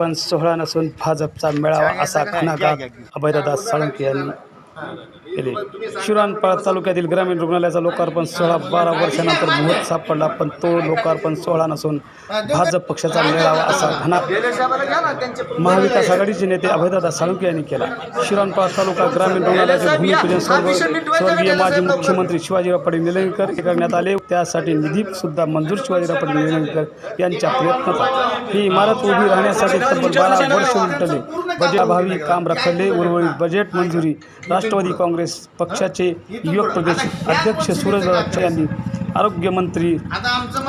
पण सोहळा नसून भाजपचा मेळावा असा घणाघात अभयदादा साळुंके यांनी केले. शिरानपाळ तालुक्यातील ग्रामीण रुग्णालयाचा लोकार्पण सोहळा बारा वर्षानंतर मुहूर्त सापडला पण तो लोकार्पण सोहळा नसून भाजप पक्षाचा मेळावा असा घना महाविकास आघाडीचे नेते अभयदादा साळुंके यांनी केला. शिरानपाळ तालुका ग्रामीण रुग्णालयाचे भूमिपूजन सर्व स्वर्गीय माजी मुख्यमंत्री शिवाजीराव पाटील निलंगेकर करण्यात आले. त्यासाठी निधी सुद्धा मंजूर शिवाजीराव पाटील निलंगेकर यांच्या प्रयत्नात ही इमारत उभी राहण्यासाठी तब्बल बारा वर्ष उलटले. बजेट अभावी काम रखडले. उर्वरित बजेट मंजुरी. राष्ट्रवादी काँग्रेस पक्षाचे युवक प्रदेश अध्यक्ष सूरज यांनी आरोग्यमंत्री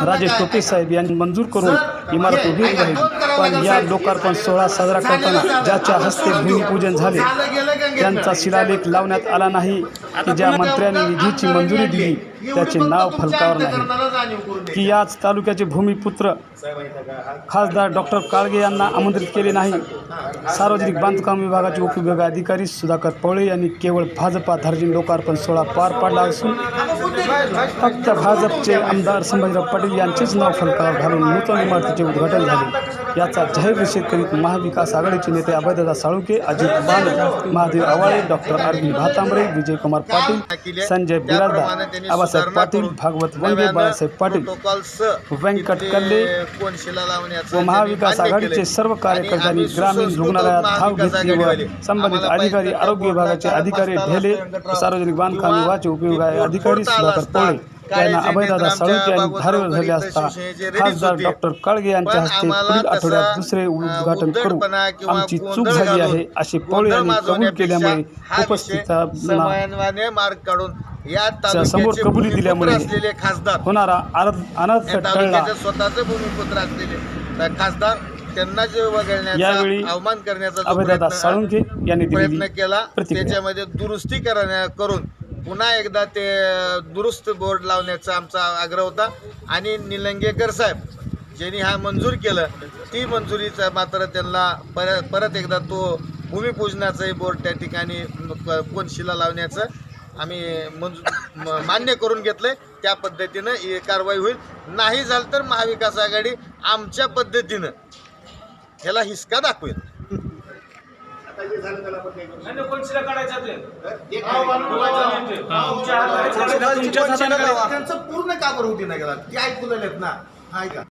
राजेश टोपे साहेब यांनी मंजूर करून इमारत उभी राहील. पण या लोकार्पण सोहळा साजरा करताना ज्याच्या हस्ते भूमिपूजन झाले त्यांचा शिलालेख लावण्यात आला नाही. की ज्या मंत्र्यांनी निधीची मंजुरी दिली त्याचे नाव फलकावर नाही. की याच तालुक्याचे भूमिपुत्र खासदार डॉक्टर काळगे यांना आमंत्रित केले नाही सार्वजनिक बांधकाम विभागाचे उपविभाग अधिकारी सुधाकर पवळे यांनी केवळ भाजपा धार्जिन लोकार्पण सोहळा पार पाडला असून फक्त भाजपचे आमदार संभाजीराव पाटील यांचेच नाव फलकावर घालून नूतन इमारतीचे उद्घाटन झाले. याचा जाहीर निषेध करीत महाविकास आघाडीचे नेते अभयदादा साळुंके अजित बाणे महादेव आवाळे डॉक्टर अरविंद भातांबरे विजयकुमार पाटील संजय बिराजदार आबासाहेब पाटील भागवत वंगे बाळासाहेब पाटील व्यंकट कल्ले व महाविकास आघाडीचे सर्व कार्यकर्त्यांनी ग्रामीण रुग्णालयात धाव घेतली व संबंधित अधिकारी आरोग्य विभागाचे अधिकारी ढेले सार्वजनिक बांधकाम विभागाचे उपविभागाचे अधिकारी सुधाकर पवळे यांना अभयदादा साळुंके यांनी धारवर धरले असता. खासदार डॉक्टर काळगे यांच्या हस्ते पुढील आठवड्यात दुसरे उद्घाटन करू. आमची चूक झाली आहे असे पवळे यांनी कबूल केल्यामुळे उपस्थितांना समन्वयाने मार्ग काढून या समोर कबुली दिल्यामुळे भूमिपुत्र असलेले खासदार होणारा अनर्थ टळला स्वतःचे भूमिपुत्र असलेले खासदार त्यांना जे वगळण्याचा अवमान करण्याचा जो अभयदादा प्रयत्न- यांनी प्रयत्न केला प्रतिक्रिया. त्याच्यामध्ये दुरुस्ती करण्या करून पुन्हा एकदा ते दुरुस्त बोर्ड लावण्याचा आमचा आग्रह होता. आणि निलंगेकर साहेब ज्यांनी हा मंजूर केलं ती मंजुरीचा मात्र त्यांना परत परत एकदा तो भूमिपूजनाचाही बोर्ड त्या ठिकाणी प- कोण शिला लावण्याचं आम्ही मंजू म- मान्य करून घेतलंय. त्या पद्धतीनं ही कारवाई होईल. नाही झालं तर महाविकास आघाडी आमच्या पद्धतीनं ह्याला हिसका दाखवेल त्यांचं पूर्ण का बरं होती नाही गेला ते ऐकून ना. हाय का?